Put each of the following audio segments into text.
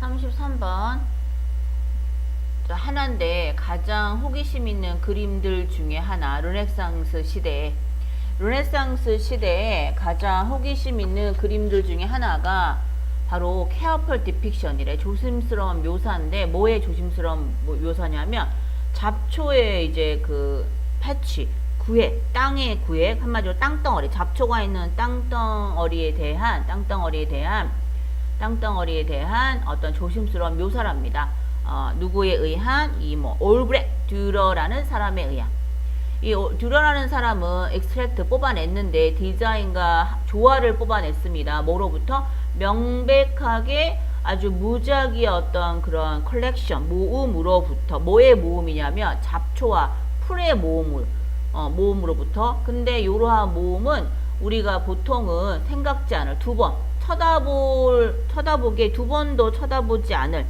33번. 자, 하나인데 가장 호기심 있는 그림들 중에 하나 르네상스 시대에 르네상스 시대에 가장 호기심 있는 그림들 중에 하나가 바로 careful depiction이래. 조심스러운 묘사인데 뭐의 조심스러운 뭐- 묘사냐면 잡초의 이제 그 패치 구획 땅의 구획 한마디로 땅덩어리. 잡초가 있는 땅덩어리에 대한 땅덩어리에 대한 땅덩어리에 대한 어떤 조심스러운 묘사랍니다. 어, 누구에 의한 이뭐 올브렉 듀러라는 사람에 의한 이 오- 듀러라는 사람은 엑스트랙트 뽑아냈는데 디자인과 조화를 뽑아냈습니다. 뭐로부터 명백하게 아주 무작위의 어떤 그런 컬렉션 모음으로부터 뭐의 모음이냐면 잡초와 풀의 모음을 어, 모음으로부터 근데 이러한 모음은 우리가 보통은 생각지 않을 두번 쳐다볼 쳐다보게 두 번도 쳐다보지 않을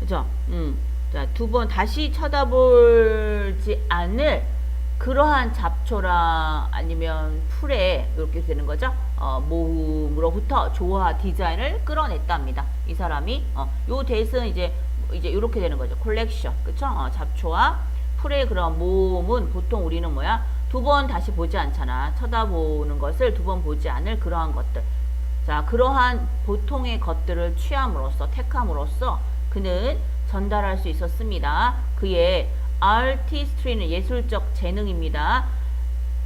그죠? 음. 자, 두 번 다시 쳐다보지 않을 그러한 잡초랑 아니면 풀에 이렇게 되는 거죠. 어, 모음으로부터 조화 디자인을 끌어냈답니다. 이 사람이 어, 요 대은 이제 이제 이렇게 되는 거죠. 콜렉션, 그쵸? 어, 잡초와 풀의 그런 모음은 보통 우리는 뭐야? 두 번 다시 보지 않잖아. 쳐다보는 것을 두 번 보지 않을 그러한 것들. 자, 그러한 보통의 것들을 취함으로써, 택함으로써 그는 전달할 수 있었습니다. 그의 artistry는 예술적 재능입니다.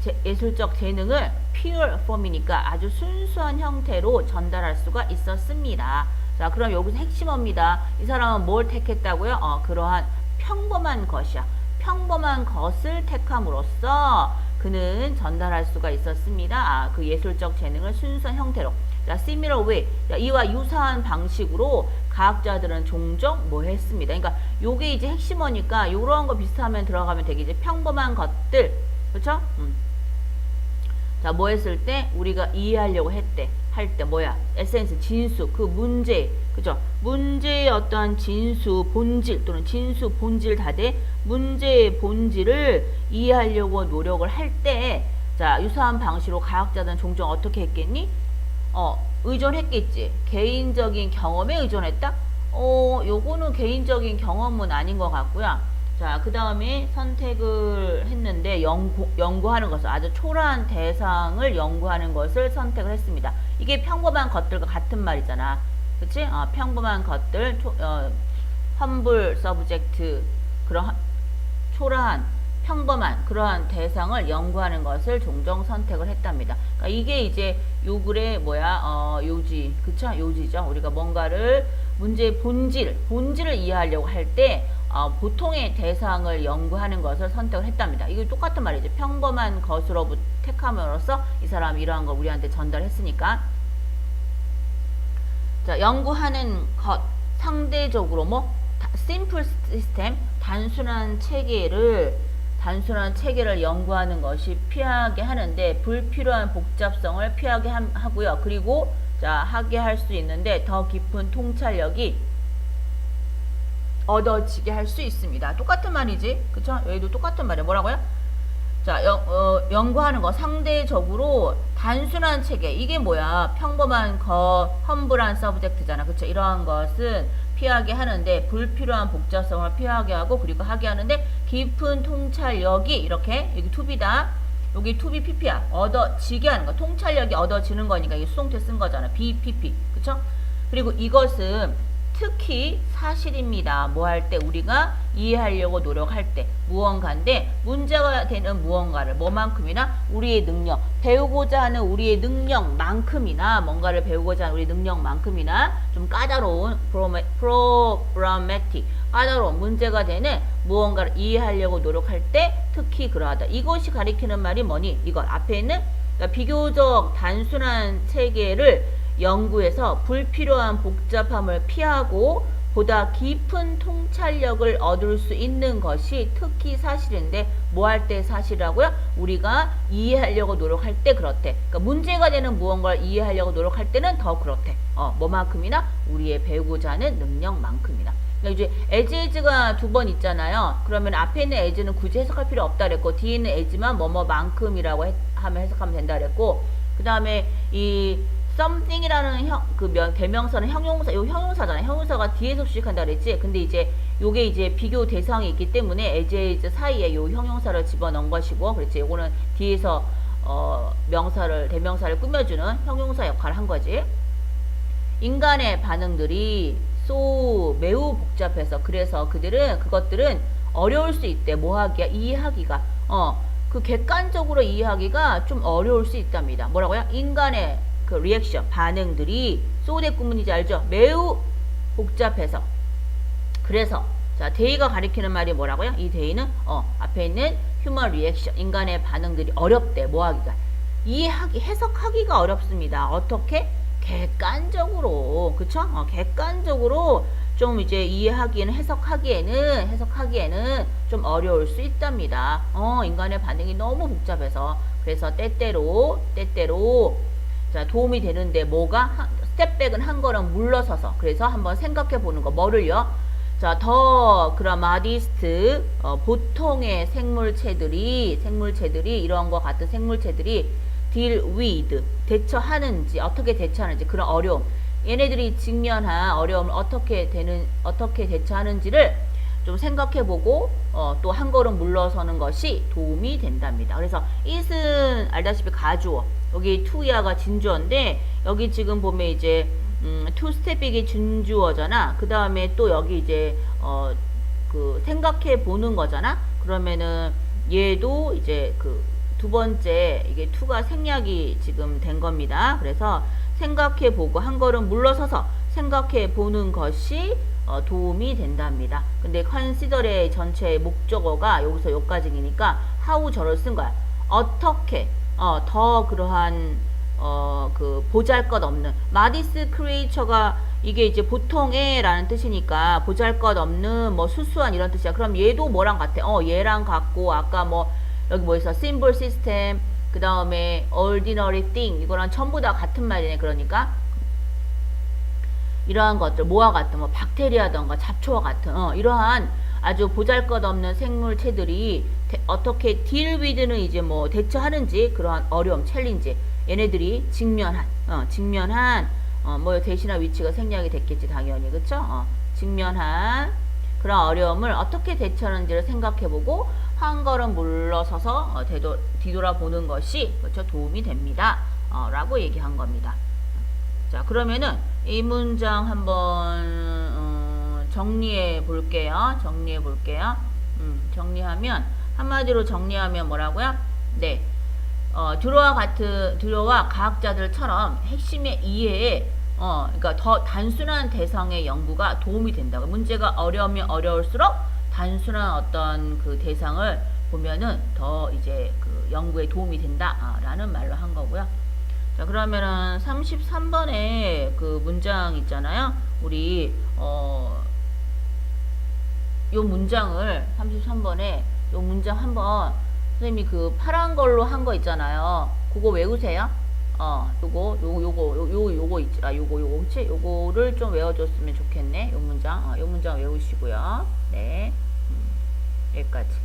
제- 예술적 재능을 pure form이니까 아주 순수한 형태로 전달할 수가 있었습니다. 자, 그럼 여기서 핵심어입니다. 이 사람은 뭘 택했다고요? 어, 그러한 평범한 것이야. 평범한 것을 택함으로써 그는 전달할 수가 있었습니다. 아, 그 예술적 재능을 순수한 형태로. 자, similar way. 자, 이와 유사한 방식으로 과학자들은 종종 뭐 했습니다. 그러니까 요게 이제 핵심어니까 요런 거 비슷하면 들어가면 되겠지. 평범한 것들. 그렇죠? 음. 자, 뭐 했을 때 우리가 이해하려고 했대. 할 때 뭐야? 에센스, 진수, 그 문제. 그죠? 문제의 어떠한 진수, 본질 또는 진수, 본질 다대 문제의 본질을 이해하려고 노력을 할 때 자, 유사한 방식으로 과학자들은 종종 어떻게 했겠니? 어, 의존했겠지. 개인적인 경험에 의존했다? 어, 요거는 개인적인 경험은 아닌 것 같고요. 자, 그 다음에 선택을 했는데 연구, 연구하는 것을 아주 초라한 대상을 연구하는 것을 선택을 했습니다. 이게 평범한 것들과 같은 말이잖아. 그치? 어, 평범한 것들, 초, 어, humble subject, 그런 하- 초라한 평범한 그러한 대상을 연구하는 것을 종종 선택을 했답니다. 그러니까 이게 이제 요 글의 뭐야 어, 요지 그쵸 요지죠. 우리가 뭔가를 문제의 본질 본질을 이해하려고 할때 어, 보통의 대상을 연구하는 것을 선택을 했답니다. 이거 똑같은 말이죠. 평범한 것으로 택함으로써 이 사람이 이러한 걸 우리한테 전달했으니까 자, 연구하는 것 상대적으로 뭐 다- simple system 단순한 체계를 단순한 체계를 연구하는 것이 피하게 하는데 불필요한 복잡성을 피하게 함- 하고요. 그리고 자, 하게 할 수 있는데 더 깊은 통찰력이 얻어지게 할 수 있습니다. 똑같은 말이지. 그쵸? 여기도 똑같은 말이야. 뭐라고요? 자, 연, 어, 연구하는 거 상대적으로 단순한 체계. 이게 뭐야? 평범한 거, 험블한 서브젝트잖아. 그쵸? 이러한 것은 피하게 하는데 불필요한 복잡성을 피하게 하고 그리고 하게 하는데 깊은 통찰력이 이렇게 여기 투비다. 여기 투비 pp야. 얻어지게 하는 거. 통찰력이 얻어지는 거니까 이게 수동태 쓴 거잖아. bpp. 그쵸? 그리고 이것은 특히 사실입니다. 뭐 할 때 우리가 이해하려고 노력할 때 무언가인데 문제가 되는 무언가를 뭐만큼이나 우리의 능력 배우고자 하는 우리의 능력만큼이나 뭔가를 배우고자 하는 우리의 능력만큼이나 좀 까다로운 프로그라매틱 까다로운 문제가 되는 무언가를 이해하려고 노력할 때 특히 그러하다. 이것이 가리키는 말이 뭐니? 이거 앞에 있는 그러니까 비교적 단순한 체계를 연구해서 불필요한 복잡함을 피하고 보다 깊은 통찰력을 얻을 수 있는 것이 특히 사실인데 뭐 할 때 사실이라고요? 우리가 이해하려고 노력할 때 그렇대. 그러니까 문제가 되는 무언가를 이해하려고 노력할 때는 더 그렇대. 어, 뭐만큼이나 우리의 배우고자 하는 능력만큼이나. 그러니까 이제 에즈에즈가 두 번 있잖아요. 그러면 앞에 있는 에즈는 굳이 해석할 필요 없다 그랬고 뒤에 있는 에즈만 뭐뭐만큼이라고 해- 하면 해석하면 된다 그랬고 그 다음에 이 something이라는 형, 그 면, 대명사는 형용사, 요 형용사잖아요. 형용사가 뒤에서 수식한다 그랬지. 근데 이제 요게 이제 비교 대상이 있기 때문에 is 사이에 요 형용사를 집어넣은 것이고, 그렇지. 요거는 뒤에서 어, 명사를 대명사를 꾸며주는 형용사 역할을 한 거지. 인간의 반응들이 so 매우 복잡해서 그래서 그들은 그것들은 어려울 수 있대. 뭐 하기야? 이해하기가. 어. 그 객관적으로 이해하기가 좀 어려울 수 있답니다. 뭐라고요? 인간의 그 리액션, 반응들이 소대 구문이지 알죠? 매우 복잡해서. 그래서 자, 데이가 가리키는 말이 뭐라고요? 이 데이는 어, 앞에 있는 휴먼 리액션, 인간의 반응들이 어렵대. 뭐 하기가. 이해하기, 해석하기가 어렵습니다. 어떻게? 객관적으로. 그쵸? 어, 객관적으로 좀 이제 이해하기에는 해석하기에는 해석하기에는 좀 어려울 수 있답니다. 어, 인간의 반응이 너무 복잡해서 그래서 때때로 때때로 자 도움이 되는데 뭐가 한- 스텝백은 한 걸음 물러서서 그래서 한번 생각해 보는 거 뭐를요? 자, 더 그라마디스트 어, 보통의 생물체들이 생물체들이 이런 거 같은 생물체들이 deal with 대처하는지 어떻게 대처하는지 그런 어려움 얘네들이 직면한 어려움을 어떻게 되는 어떻게 대처하는지를 좀 생각해보고 어, 또 한 걸음 물러서는 것이 도움이 된답니다. 그래서 it은 알다시피 가주어 여기 to야가 진주어인데 여기 지금 보면 이제 음, two step이게 준주어잖아. 그 다음에 또 여기 이제 어, 그 생각해 보는 거잖아. 그러면은 얘도 이제 그 두 번째 이게 투가 생략이 지금 된 겁니다. 그래서 생각해 보고 한 걸음 물러서서 생각해 보는 것이 어, 도움이 된답니다. 근데 consider의 전체 목적어가 여기서 여기까지니까 how 저를 쓴 거야. 어떻게 어, 더 그러한 어, 그 보잘것 없는 마디스 크리에이처가 이게 이제 보통의라는 뜻이니까 보잘것 없는 뭐 수수한 이런 뜻이야. 그럼 얘도 뭐랑 같아? 어, 얘랑 같고 아까 뭐 여기 뭐 있어? symbol system 그 다음에 ordinary thing 이거랑 전부 다 같은 말이네. 그러니까 이러한 것들 뭐와 같은 뭐 박테리아던가 잡초와 같은 어, 이러한 아주 보잘것없는 생물체들이 대- 어떻게 딜 위드는 이제 뭐 대처하는지 그러한 어려움 챌린지 얘네들이 직면한 어, 직면한 어, 뭐 대신한 위치가 생략이 됐겠지 당연히. 그쵸? 어, 직면한 그런 어려움을 어떻게 대처하는지를 생각해보고 한 걸음 물러서서 어, 되도, 뒤돌아보는 것이 그렇죠 도움이 됩니다. 어, 라고 얘기한 겁니다 자 그러면은 이 문장 한번 어, 정리해 볼게요. 정리해 볼게요. 음, 정리하면 한마디로 정리하면 뭐라고요? 네. 어, 드로와 같은 드로와 과학자들처럼 핵심의 이해에 어, 그러니까 더 단순한 대상의 연구가 도움이 된다고. 문제가 어려우면 어려울수록 단순한 어떤 그 대상을 보면은 더 이제 그 연구에 도움이 된다라는 말로 한 거고요. 자 그러면은 33번에 그 문장 있잖아요. 우리 어, 요 문장을 33번에 요 문장 한번 선생님이 그 파란 걸로 한 거 있잖아요. 그거 외우세요. 어, 요거 요거 요, 요 요거 있지. 아, 요거 요거 그치? 요거를 좀 외워줬으면 좋겠네. 요 문장. 어, 요 문장 외우시고요. 네. 음, 여기까지.